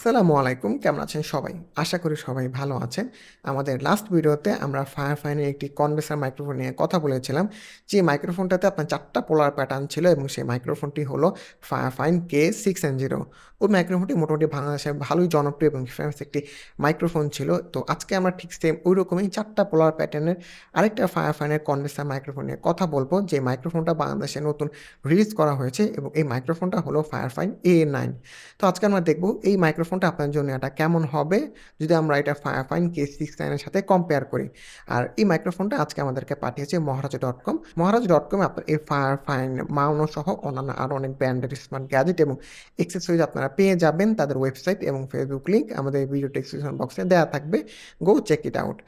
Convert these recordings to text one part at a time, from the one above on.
আসসালামু আলাইকুম, কেমন আছেন সবাই? আশা করি সবাই ভালো আছেন। আমাদের লাস্ট ভিডিওতে আমরা ফায়ার ফাইনের একটি কনভেসার মাইক্রোফোন নিয়ে কথা বলেছিলাম। যে মাইক্রোফোনটাতে আপনার চারটা পোলার প্যাটার্ন ছিল এবং সেই মাইক্রোফোনটি হলো Fifine K six nine zero ওই মাইক্রোফোনটি মোটামুটি বাংলাদেশে ভালোই জনপ্রিয় এবং ফেমাস একটি মাইক্রোফোন ছিল। তো আজকে আমরা ঠিক সেম ওই রকমই চারটা পোলার প্যাটার্নের আরেকটা ফায়ার ফাইনের কনভেসার মাইক্রোফোন নিয়ে কথা বলব। যে মাইক্রোফোনটা বাংলাদেশে নতুন রিলিজ করা হয়েছে এবং এই মাইক্রোফোনটা হলো ফায়ার ফাইন এ নাইন তো আজকে আমরা দেখব এই মাইক্রোফোনটা আপনার জন্য এটা কেমন হবে? যদি আমরা এটা ফাইন কে সিক্স নাইনের সাথে কম্পেয়ার করি। আর এই মাইক্রোফোনটা আজকে আমাদেরকে পাঠিয়েছে মহারাজ ডট কম মহারাজ ডট কমে আপনার এই ফায়ারফাইন মাউনো সহ অন্যান্য আরও অনেক ব্র্যান্ডের স্মার্ট গ্যাজেট এবং এক্সেসরিজ আপনারা পেয়ে যাবেন তাদের ওয়েবসাইট এবং ফেসবুক লিঙ্ক আমাদের ভিডিও ডেসক্রিপশন বক্সে দেওয়া থাকবে। গো চেক ইট আউট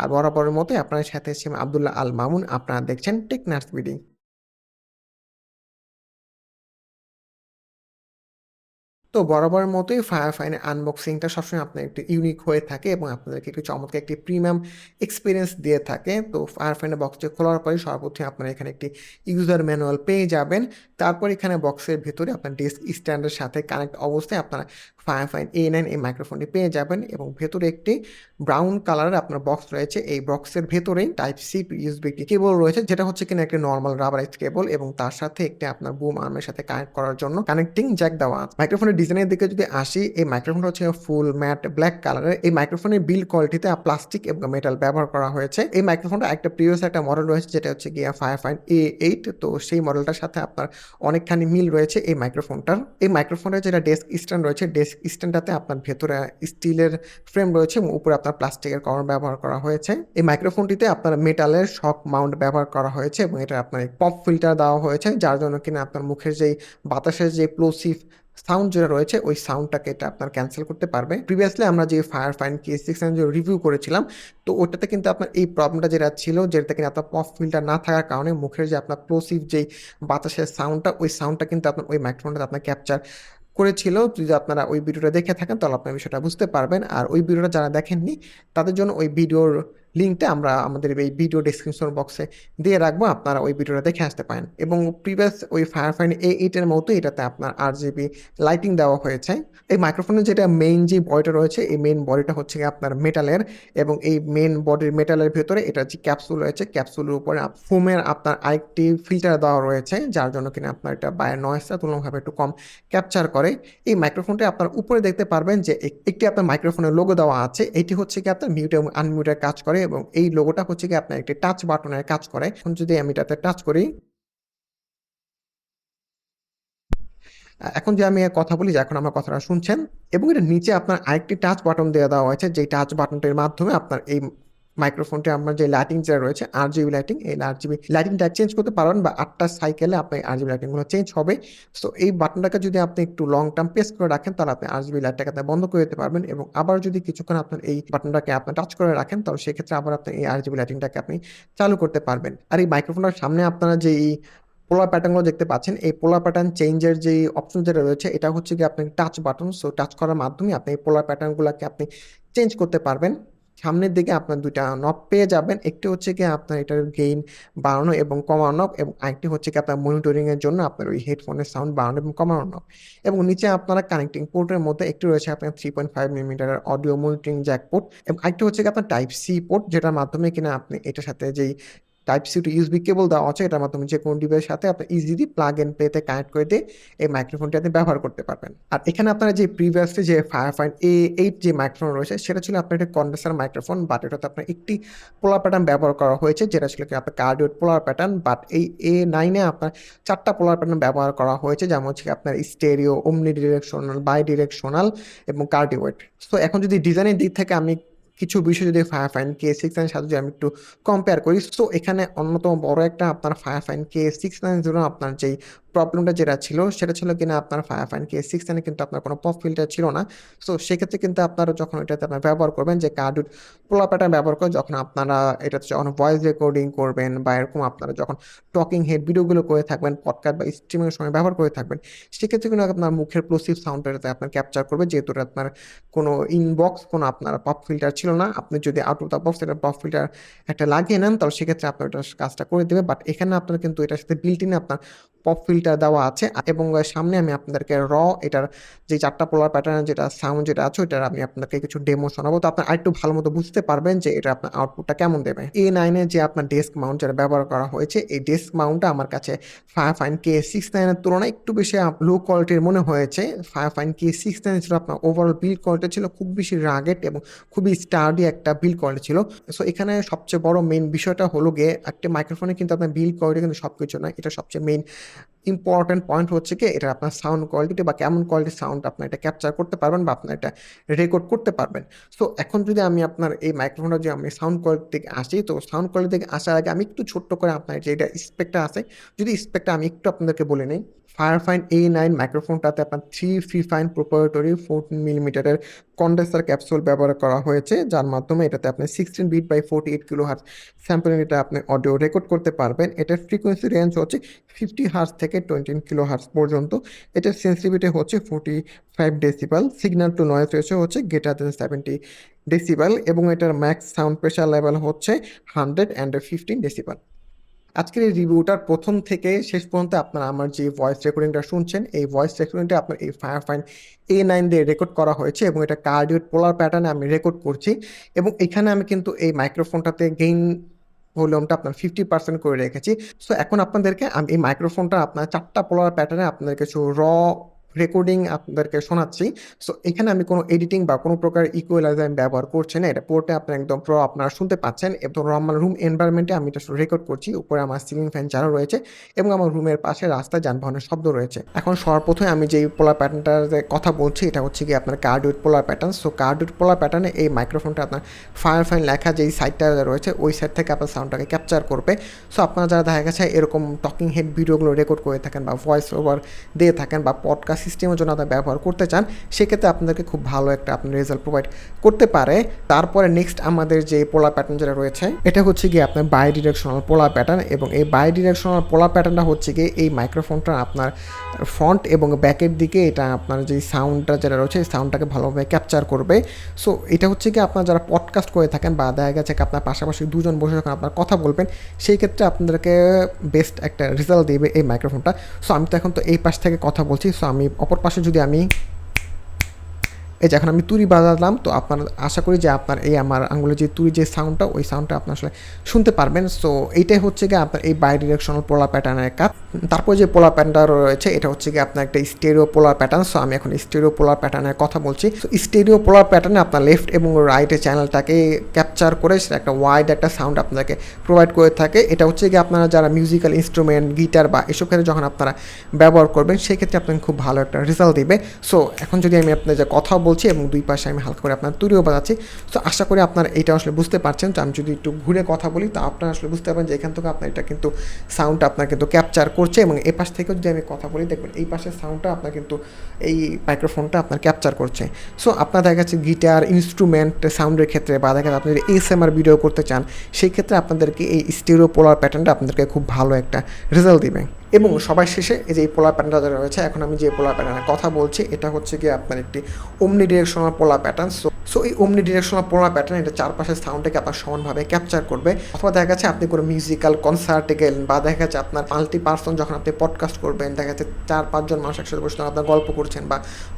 আর বরাবরের মতোই আপনার সাথে ছিলাম আবদুল্লাহ আল মামুন। আপনারা দেখছেন টেকনার্স বিডি তো বরাবরের মতোই ফায়ার ফাইনের আনবক্সিংটা সবসময় আপনার একটু ইউনিক হয়ে থাকে এবং আপনাদেরকে একটু চমৎকার একটি প্রিমিয়াম এক্সপিরিয়েন্স দিয়ে থাকে। তো ফায়ার ফাইনের বক্সটি খোলার পরে সর্বপ্রথম আপনারা এখানে একটি ইউজার ম্যানুয়াল পেয়ে যাবেন। তারপর এখানে বক্সের ভেতরে আপনার ডেস্ক স্ট্যান্ডের সাথে কানেক্ট অবস্থায় আপনারা ফায়ার ফাইন এ নাইন এই মাইক্রোফোনটি পেয়ে যাবেন এবং ভেতরে একটি ব্রাউন কালারের আপনার বক্স রয়েছে। এই বক্সের ভেতরেই টাইপ সি একটি কেবল রয়েছে, যেটা হচ্ছে কিনা একটি নর্মাল রাবারাইজ কেবল এবং তার সাথে একটি আপনার বুম আর্মের সাথে কানেক্ট করার জন্য কানেক্টিং জ্যাক দেওয়া আছে। মাইক্রোফোনের ডিজাইনের দিকে যদি আসি, এই মাইক্রোফোনটা হচ্ছে ফুল ম্যাট ব্ল্যাক কালারের এই মাইক্রোফোনের বিল কোয়ালিটিতে প্লাস্টিক এবং মেটাল ব্যবহার করা হয়েছে। এই মাইক্রোফোনটা একটা প্রিভিয়াস একটা মডেল রয়েছে, যেটা হচ্ছে গিয়া ফায়ার ফাইন এ এইট তো সেই মডেলটার সাথে আপনার অনেকখানি মিল রয়েছে এই মাইক্রোফোনটার এই মাইক্রোফোনের যেটা ডেস্ক স্ট্যান্ড রয়েছে ডেস্ক স্ট্যান্ডটাতে আপনার ভেতরে স্টিলের ফ্রেম রয়েছে এবং উপরে আপনার প্লাস্টিকের কভার ব্যবহার করা হয়েছে। এই মাইক্রোফোনটিতে আপনার মেটালের শক মাউন্ট ব্যবহার করা হয়েছে এবং এটা আপনার পপ ফিল্টার দেওয়া হয়েছে, যার জন্য কিনা আপনার মুখের যেই বাতাসের যে প্লোসিভ সাউন্ড যেটা রয়েছে, ওই সাউন্ডটাকে এটা আপনার ক্যান্সেল করতে পারবে। প্রিভিয়াসলি আমরা যে ফায়ার ফাইন কে সিক্স যে রিভিউ করেছিলাম, তো ওটাতে কিন্তু আপনার এই প্রবলেমটা যেটা ছিল যেটা কিনা আপনার পপ ফিল্টার না থাকার কারণে মুখের যে আপনার প্লোসিভ যেই বাতাসের সাউন্ডটা ওই সাউন্ডটা কিন্তু আপনার ওই মাইক্রোফোনটা আপনার ক্যাপচার করেছিল, যদি আপনারা ওই ভিডিওটা দেখে থাকেন, তাহলে আপনার বিষয়টা বুঝতে পারবেন। আর ওই ভিডিওটা যারা দেখেননি, তাদের জন্য ওই ভিডিওর লিঙ্কটা আমরা আমাদের এই ভিডিও ডিসক্রিপশন বক্সে দিয়ে রাখব, আপনারা ওই ভিডিওটা দেখে আসতে পারেন। এবং প্রিভিয়াস ওই ফায়ার ফাইন এ এইটের মতো এটাতে আপনার আর জিবি লাইটিং দেওয়া হয়েছে। এই মাইক্রোফোনের যেটা মেইন যে বডিটা রয়েছে, এই মেইন বডিটা হচ্ছে আপনার মেটালের এবং এই মেইন বডির মেটালের ভেতরে এটা যে ক্যাপসুল রয়েছে ক্যাপসুলের উপরে ফোমের আপনার আরেকটি ফিল্টার দেওয়া রয়েছে, যার জন্য কিনা আপনার এটা বাইরের নয়েসটা তুলনাভাবে একটু কম ক্যাপচার করে। এই মাইক্রোফোনটি আপনার উপরে দেখতে পারবেন যে একটি আপনার মাইক্রোফোনের লোগো দেওয়া আছে, এটি হচ্ছে কি আপনার মিউট এবং আনমিউটের কাজ করে। এবং এই লোগোটা হচ্ছে কি আপনার একটি টাচ বাটনের কাজ করে। এখন যদি আমি এটাতে টাচ করি, এখন যে আমি কথা বলি, যে এখন আমার কথাটা শুনছেন, এবং এটা নিচে আপনার আরেকটি টাচ বাটন দেওয়া দেওয়া হয়েছে যে টাচ বাটনটির মাধ্যমে আপনার এই মাইক্রোফোনটি আপনার যে লাইটিং যেটা রয়েছে আর জিবি লাইটিং এই আর জিবি লাইটিংটা চেঞ্জ করতে পারবেন বা আটটা সাইকেলে আপনার আর জিবি লাইটিংগুলো চেঞ্জ হবে। সো এই বাটনটাকে যদি আপনি একটু লং টার্ম প্রেস করে রাখেন, তাহলে আপনি আর জিবি লাইটটাকে বন্ধ করে দিতে পারবেন এবং আবার যদি কিছুক্ষণ আপনার এই বাটনটাকে আপনি টাচ করে রাখেন, তাহলে সেক্ষেত্রে আবার আপনি এই আর জিবি লাইটিংটাকে আপনি চালু করতে পারবেন। আর এই মাইক্রোফোনটার সামনে আপনারা যে এই পোলার প্যাটার্নগুলো দেখতে পাচ্ছেন, এই পোলার প্যাটার্ন চেঞ্জের যে অপশন যেটা রয়েছে, এটা হচ্ছে কি আপনি টাচ বাটন সো টাচ করার মাধ্যমে আপনি এই পোলার প্যাটার্নগুলোকে আপনি চেঞ্জ করতে পারবেন। সামনের দিকে আপনার দুইটা নব পেয়ে যাবেন। একটি হচ্ছে কি আপনার এটার গেইন বাড়ানো এবং কমানো নব এবং আরেকটি হচ্ছে কি আপনার মনিটরিং এর জন্য আপনার ওই হেডফোনের সাউন্ড বাড়ানো এবং কমানো নব এবং নিচে আপনারা কানেক্টিং পোর্টের মধ্যে একটি রয়েছে আপনার থ্রি পয়েন্ট ফাইভ মিলিমিটারের অডিও মনিটরিং জ্যাক পোর্ট এবং আরেকটি হচ্ছে কি আপনার টাইপ সি পোর্ট যেটার মাধ্যমে কিনা আপনি এটার সাথে যেই type C to USB cable দেওয়া আছে, এটার মাধ্যমে যে কোনো ডিভাইসের সাথে আপনি ইজিলি প্লাগ এন্ড প্লেতে কানেক্ট করে দিয়ে এই মাইক্রোফোনটি আপনি ব্যবহার করতে পারবেন। আর এখানে আপনারা যে প্রিভিয়াসলি যে ফায়ারফাইন এ এইট যে মাইক্রোফোন রয়েছে, সেটা ছিল আপনার একটা কন্ডেন্সার মাইক্রোফোন বাট এটাতে আপনার একটি পোলার প্যাটার্ন ব্যবহার করা হয়েছে, যেটা ছিল কি আপনার কার্ডিওড পোলার প্যাটার্ন বাট এই এ নাইনে আপনার চারটা পোলার প্যাটার্ন ব্যবহার করা হয়েছে, যেমন হচ্ছে আপনার স্টেরিও ওমনি ডিরেকশনাল বাই ডিরেকশনাল এবং কার্ডিওয়েড সো এখন যদি ডিজাইনের দিক থেকে আমি কিছু বিষয় যদি fire fine K six nine সাথে যদি আমি একটু কম্পেয়ার করি সো এখানে অন্যতম বড় একটা আপনার Fifine K six nine zero আপনার যেই প্রবলেমটা যেটা ছিল, সেটা ছিল কিনা আপনার ফায়ার ফাইন কে সিক্স নাইনে কিন্তু আপনার কোনো পপ ফিল্টার ছিল না। সো সেক্ষেত্রে কিন্তু আপনারা যখন এটাতে আপনার ব্যবহার করবেন, যে কার্ডুট পোলা প্যাটার্ন ব্যবহার করে যখন আপনারা এটাতে যখন ভয়েস রেকর্ডিং করবেন বা এরকম আপনারা যখন টকিং হেড ভিডিওগুলো করে থাকবেন পডকাস্ট বা স্ট্রিমিংয়ের সময় ব্যবহার করে থাকবেন, সেক্ষেত্রে কিন্তু আপনার মুখের প্লোসিভ সাউন্ডটাতে আপনার ক্যাপচার করবে, যেহেতু আপনার কোনো ইনবক্স কোনো আপনার পপ ফিল্টার ছিল না। আপনি যদি আউট অফ দ্য বক্স এটা পপ ফিল্টার একটা লাগিয়ে নেন, তাহলে সেক্ষেত্রে আপনার ওটা কাজটা করে দেবে। বাট এখানে আপনার কিন্তু এটার সাথে বিল্ট ইনে আপনার পপ ফিল্টার দেওয়া আছে, এবং সামনে আমি আপনাদেরকে র এটার যে চারটা পোলার প্যাটার্নের যেটা সাউন্ড যেটা আছে, ওইটার আমি আপনাকে কিছু ডেমো শোনাবো। তো আপনার আরেকটু ভালো মতো বুঝতে পারবেন যে এটা আপনার আউটপুটটা কেমন দেবে। এ নাইনের যে আপনার ডেস্ক মাউন্ট যেটা ব্যবহার করা হয়েছে, এই ডেস্ক মাউন্টটা আমার কাছে ফায়ার ফাইন কে সিক্স নাইনের তুলনায় একটু বেশি লো কোয়ালিটির মনে হয়েছে। Fire fine K six nine ছিল আপনার ওভারঅল বিল কোয়ালিটি ছিল খুব বেশি রাগেট এবং খুবই স্টার্ডি একটা বিল কোয়ালিটি ছিল। সো এখানে সবচেয়ে বড় মেন বিষয়টা হলো গিয়ে একটা মাইক্রোফোনে কিন্তু আপনার বিল কোয়ালিটি কিন্তু সব কিছু নয়, এটা সবচেয়ে মেইন ইম্পর্টেন্ট পয়েন্ট হচ্ছে কি, এটা আপনার সাউন্ড কোয়ালিটি বা কেমন কোয়ালিটির সাউন্ড আপনার এটা ক্যাপচার করতে পারবেন বা আপনার এটা রেকর্ড করতে পারবেন। সো এখন যদি আমি আপনার এই মাইক্রোফোনটা যে আমি সাউন্ড কোয়ালিটি থেকে আসি, তো সাউন্ড কোয়ালিটি থেকে আসার আগে আমি একটু ছোট্ট করে আপনার যে এটা স্পেকটা আছে, যদি স্পেকটা আমি একটু আপনাদেরকে বলে নিই ফায়ারফাইন এ নাইন মাইক্রোফোনটাতে আপনার three free fine proprietary fourteen মিলিমিটারের কন্ডেন্সার ক্যাপসুল ব্যবহার করা হয়েছে, যার মাধ্যমে এটাতে আপনি sixteen bit by forty eight kilohertz sampling এটা আপনি অডিও রেকর্ড করতে পারবেন। এটার ফ্রিকোয়েন্সি রেঞ্জ হচ্ছে ফিফটি হার্স থেকে টোয়েন্টিন কিলো হার্স পর্যন্ত। এটার সেন্সিটিভিটি হচ্ছে forty five decibel signal to noise ratio হচ্ছে গ্রেটার দেন সেভেন্টি ডেসিবাল এবং এটার ম্যাক্স সাউন্ড প্রেশার লেভেল হচ্ছে হান্ড্রেড অ্যান্ড ফিফটিন ডেসিবাল আজকের এই রিভিউটার প্রথম থেকে শেষ পর্যন্ত আপনারা আমার যে ভয়েস রেকর্ডিংটা শুনছেন, এই ভয়েস রেকর্ডিংটা আপনার এই ফায়ার ফাইন এ নাইন দিয়ে রেকর্ড করা হয়েছে এবং এটা কার্ডিওট পোলার প্যাটার্নে আমি রেকর্ড করছি এবং এখানে আমি কিন্তু এই মাইক্রোফোনটাতে গেইন ভলিউমটা আপনার ফিফটি পার্সেন্ট করে রেখেছি। সো এখন আপনাদেরকে আমি এই মাইক্রোফোনটা আপনার চারটা পোলার প্যাটার্নে আপনাদের কিছু র রেকর্ডিং আপনাদেরকে শোনাচ্ছি। সো এখানে আমি কোনো এডিটিং বা কোনো প্রকার ইকুয়ালাইজার আমি ব্যবহার করছি না। এটা পোর্টে আপনার একদম প্রো আপনারা শুনতে পাচ্ছেন। এবং আমার রুম এনভায়রনমেন্টে আমি এটা রেকর্ড করছি। উপরে আমার সিলিং ফ্যান চালু রয়েছে এবং আমার রুমের পাশে রাস্তায় যানবাহনের শব্দ রয়েছে। এখন সর্বপ্রথমে আমি যেই পোলার প্যাটার্নটার কথা বলছি, এটা হচ্ছে কি আপনার কার্ডুইট পোলার প্যাটার্ন সো কার্ডুইট পোলার প্যাটার্নে এই মাইক্রোফোনটা আপনার ফায়ার ফাইন লেখা যেই সাইডটা রয়েছে, ওই সাইড থেকে আপনার সাউন্ডটাকে ক্যাপচার করবে। সো আপনারা যারা দেখা গেছে এরকম টকিং হেড ভিডিওগুলো রেকর্ড করে থাকেন বা ভয়েস ওভার দিয়ে থাকেন বা পডকাস্ট সিস্টেমের জন্য আপনার ব্যবহার করতে চান, সেক্ষেত্রে আপনাদেরকে খুব ভালো একটা আপনার রেজাল্ট প্রোভাইড করতে পারে। তারপরে নেক্সট আমাদের যে পোলার প্যাটার্ন যেটা রয়েছে, এটা হচ্ছে গিয়ে আপনার বাই ডিরেকশনাল পোলার প্যাটার্ন এবং এই বাই ডিরেকশনাল পোলার প্যাটার্নটা হচ্ছে গিয়ে এই মাইক্রোফোনটা আপনার ফ্রন্ট এবং ব্যাকের দিকে এটা আপনার যে সাউন্ডটা যেটা রয়েছে, এই সাউন্ডটাকে ভালোভাবে ক্যাপচার করবে। সো এটা হচ্ছে কি আপনার যারা পডকাস্ট করে থাকেন বা দেখা গেছে আপনার পাশাপাশি দুজন বসে যখন আপনার কথা বলবেন, সেই ক্ষেত্রে আপনাদেরকে বেস্ট একটা রেজাল্ট দেবে এই মাইক্রোফোনটা সো আমি তো এখন তো এই পাশ থেকে কথা বলছি সো আমি অপর পাশে যদি আমি এই যে এখন আমি তুরি বাজালাম, তো আপনার আশা করি যে আপনার এই আমার আঙুলের যে তুরি যে সাউন্ডটা ওই সাউন্ডটা আপনার আসলে শুনতে পারবেন। সো এইটাই হচ্ছে গিয়ে আপনার এই বাই ডিরেকশনাল পোলার প্যাটার্নের কাজ। তারপর যে পোলার প্যাটার্নটা রয়েছে, এটা হচ্ছে গিয়ে আপনার একটা স্টেরিও পোলার প্যাটার্ন সো আমি এখন স্টেরিও পোলার প্যাটার্নের কথা বলছি। সো স্টেরিও পোলার প্যাটার্নে আপনার লেফট এবং রাইটের চ্যানেলটাকে ক্যাপচার করে, সেটা একটা ওয়াইড একটা সাউন্ড আপনাকে প্রোভাইড করে থাকে। এটা হচ্ছে গিয়ে আপনারা যারা মিউজিক্যাল ইনস্ট্রুমেন্ট গিটার বা এসব ক্ষেত্রে যখন আপনারা ব্যবহার করবেন সেক্ষেত্রে আপনাকে খুব ভালো একটা রেজাল্ট দেবে। সো এখন যদি আমি আপনার যে কথা বলছি এবং দুই পাশে আমি হালকা করে আপনার তুরিও বাজাচ্ছি। তো আশা করি আপনার এটা আসলে বুঝতে পারছেন। তো আমি যদি একটু ঘুরে কথা বলি, তো আপনারা আসলে বুঝতে পারবেন যে এখান থেকে আপনার এটা কিন্তু সাউন্ডটা আপনার কিন্তু ক্যাপচার করছে এবং এই পাশ থেকেও যদি আমি কথা বলি, দেখবেন এই পাশের সাউন্ডটা আপনার কিন্তু এই মাইক্রোফোনটা আপনার ক্যাপচার করছে। সো আপনার দেখা যাচ্ছে গিটার ইনস্ট্রুমেন্ট সাউন্ডের ক্ষেত্রে বা দেখা যাচ্ছে আপনি যদি এসএমআর ভিডিও করতে চান, সেই ক্ষেত্রে আপনাদেরকে এই স্টিরিও পোলার প্যাটার্নটা আপনাদেরকে খুব ভালো একটা রেজাল্ট দিবে। এবং সবার শেষে এই যে এই পোলার প্যাটার্নটা রয়েছে, এখন আমি যে পোলার প্যাটার্নের কথা বলছি, এটা হচ্ছে গিয়ে আপনার একটি omnidirectional polar pattern so so এই ওমনি ডিরেকশনাল পোলার প্যাটার্ন এটা চারপাশের সাউন্ডটাকে আপনার সমানভাবে ক্যাপচার করবে। অথবা দেখা যাচ্ছে আপনি কোনো মিউজিক্যাল কনসার্টে গেলেন বা দেখা যাচ্ছে আপনার মাল্টি পার্সন যখন আপনি পডকাস্ট করবেন, দেখা যাচ্ছে চার পাঁচজন মানুষ একসাথে বসে আপনার গল্প করছেন বা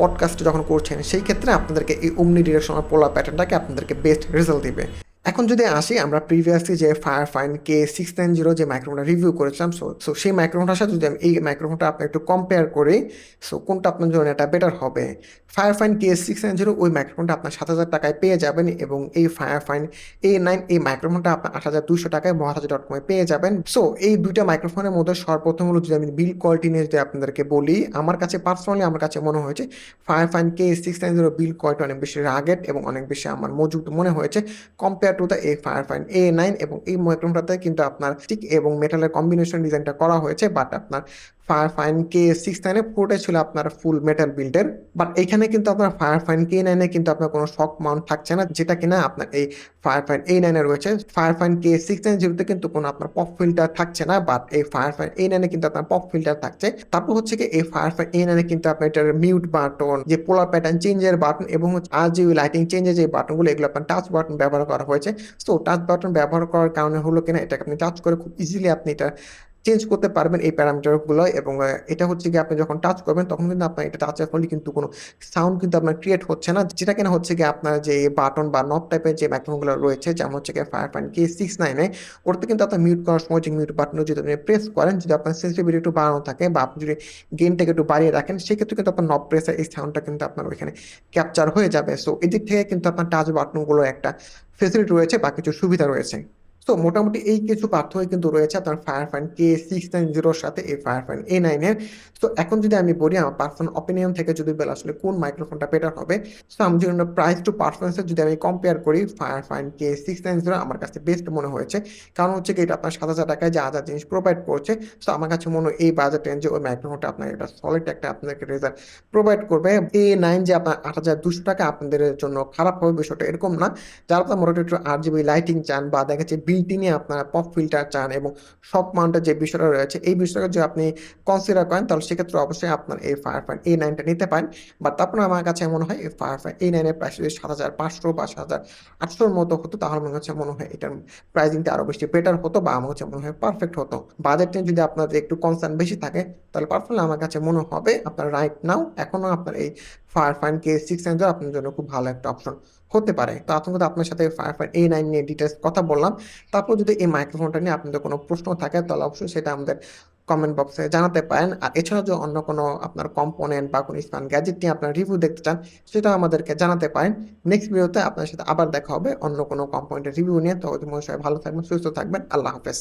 পডকাস্ট যখন করছেন, সেই ক্ষেত্রে আপনাদেরকে এই ওমনি ডিরেকশনাল পোলার প্যাটার্নটাকে আপনাদেরকে বেস্ট রেজাল্ট দিবে। এখন যদি আসি, আমরা প্রিভিয়াসলি যে Fifine K six nine zero যে মাইক্রোফোনটা রিভিউ করেছিলাম সো সো সেই মাইক্রোফোনটার সাথে যদি আমি এই মাইক্রোফোনটা আপনি একটু কম্পেয়ার করি সো কোনটা আপনার জন্য এটা বেটার হবে? Fifine K six nine zero ওই মাইক্রোফোনটা আপনার সাত হাজার টাকায় পেয়ে যাবেন এবং এই ফায়ার ফাইন এ নাইন এই মাইক্রোফোনটা আপনার আট হাজার দুশো টাকায় মহারাজা ডট কমে পেয়ে যাবেন। সো এই দুইটা মাইক্রোফোনের মধ্যে সর্বপ্রথম হলো যদি আমি বিল কোয়ালিটি নিয়ে যদি আপনাদেরকে বলি, আমার কাছে পার্সোনালি আমার কাছে মনে হয়েছে Fifine K six nine zero build quality অনেক বেশি রাগেট এবং অনেক বেশি আমার মজুদ মনে হয়েছে। Compare to the a Fifine A nine এবং এই মাইক্রোমটাতে কিন্তু আপনার স্টিক এবং মেটালের কম্বিনেশন ডিজাইনটা করা হয়েছে বাট আপনার ফায়ার ফাইন কে সিক্স নাইনে পুরোটাই ছিল আপনার ফুল মেটাল বিল্ডের বাট এখানে কিন্তু আপনার ফায়ার ফাইন কে নাইনে কিন্তু আপনার কোনো শক মাউন্ট থাকছে না, যেটা কিনা আপনার এই ফায়ার ফাইন এ নাইনে রয়েছে। Fire fine K six nine জিরোতে কিন্তু কোনো আপনার পপ ফিল্টার থাকছে না বাট এই ফায়ার ফাইন এই নাইনে কিন্তু আপনার পপ ফিল্টার থাকছে। তারপর হচ্ছে কি, এই ফায়ার ফাইন এ নাইনে কিন্তু আপনার এটার মিউট বাটন যে পোলার প্যাটার্ন চেঞ্জের বাটন এবং হচ্ছে আর যে লাইটিং চেঞ্জের যে বাটনগুলো এগুলো আপনার টাচ বাটন ব্যবহার করা হয়েছে। সো টাচ বাটন ব্যবহার করার কারণে হলো কিনা, এটাকে আপনি টাচ করে খুব ইজিলি আপনি এটা চেঞ্জ করতে পারবেন এই প্যারামিটারগুলো এবং এটা হচ্ছে কি আপনি যখন টাচ করবেন তখন কিন্তু আপনার এটা টাচের ফলে কিন্তু কোনো সাউন্ড কিন্তু আপনার ক্রিয়েট হচ্ছে না। যেটা কিনা হচ্ছে গিয়ে আপনার যে বাটন বা নব টাইপের যে মাইক্রোফোনগুলো রয়েছে, যেমন হচ্ছে গিয়ে Firefine K699 ওটাতে কিন্তু আপনার মিউট করার সময় যে মিউট বাটনটা যদি আপনি প্রেস করেন, যদি আপনার সেনসিটিভিটি একটু বাড়ানো থাকে বা আপনি যদি গেইনটাকে একটু বাড়িয়ে রাখেন, সেক্ষেত্রে কিন্তু আপনার নব প্রেসে এই সাউন্ডটা কিন্তু আপনার ওইখানে ক্যাপচার হয়ে যাবে। সো এদিক থেকে কিন্তু আপনার টাচ বাটনগুলোর একটা ফেসিলিটি রয়েছে বা কিছু সুবিধা রয়েছে। তো মোটামুটি এই কিছু পার্থক্য কিন্তু রয়েছে আপনার Firefine K690 র সাথে এই Firefine A9 এর। তো এখন যদি আমি বলি আমার পার্সোনাল অপিনিয়ন থেকে যদি বলা আসলে কোন মাইক্রোফোনটা বেটার হবে। সো আমি যদি প্রাইস টু পারফরম্যান্স এর যদি আমি কম্পেয়ার করি Firefine K690 আমার কাছে বেস্ট মনে হয়েছে। কারণ হচ্ছে কি এটা আপনার ৳৭,০০০ টাকায় যা, যা জিনিস প্রোভাইড করছে। সো আমার কাছে মনে হয় এই বাজেট রেঞ্জে ওই মাইক্রোফোনটা আপনার একটা সলিড একটা আপনাকে রেজাল্ট প্রোভাইড করবে। এ নাইন যে আপনার ৳৮,২০০ টাকা আপনাদের জন্য খারাপ হবে বিষয়টা এরকম না। যারা আপনার মোটামুটি একটু RGB লাইটিং চান বা দেখা যাচ্ছে বিল্ট ইন আপনারা পপ ফিল্টার চান এবং শক মাউন্টের যে বিষয়টা রয়েছে এই বিষয়টাকে যদি আপনি কনসিডার করেন তাহলে সেক্ষেত্রে অবশ্যই আপনার এই Firefine A9 টা নিতে পারেন। বাট তারপরেও আমার কাছে মনে হয় এই Firefine A9 এর প্রাইস যদি ৳৭,৫০০ বা ৳৭,৮০০ র মতো হতো তাহলে আমার কাছে মনে হয় এটার প্রাইজিংটা আরও বেশি বেটার হতো বা আমার কাছে মনে হয় পারফেক্ট হতো। বাজেট নিয়ে যদি আপনাদের একটু কনসার্ন বেশি থাকে তাহলে পার্সোনালি আমার কাছে মনে হবে আপনার রাইট নাও এখনও আপনার এই Firefine K690 আপনার জন্য খুব ভালো একটা অপশন হতে পারে। তো আপাতত আপনার সাথে Firefine A9 নিয়ে ডিটেইলস কথা বললাম। তারপর যদি এই মাইক্রোফোনটা নিয়ে আপনাদের কোনো প্রশ্ন থাকে তাহলে অবশ্যই সেটা আমাদের কমেন্ট বক্সে জানাতে পারেন। আর এছাড়াও যদি অন্য কোনো আপনার কম্পোনেন্ট বা কোনো স্পান গ্যাজেট নিয়ে আপনার রিভিউ দেখতে চান সেটাও আমাদেরকে জানাতে পারেন। নেক্সট ভিডিওতে আপনার সাথে আবার দেখা হবে অন্য কোনো কম্পোনেন্টের রিভিউ নিয়ে। পর্যন্ত সবাই ভালো থাকবেন, সুস্থ থাকবেন। আল্লাহ হাফেজ।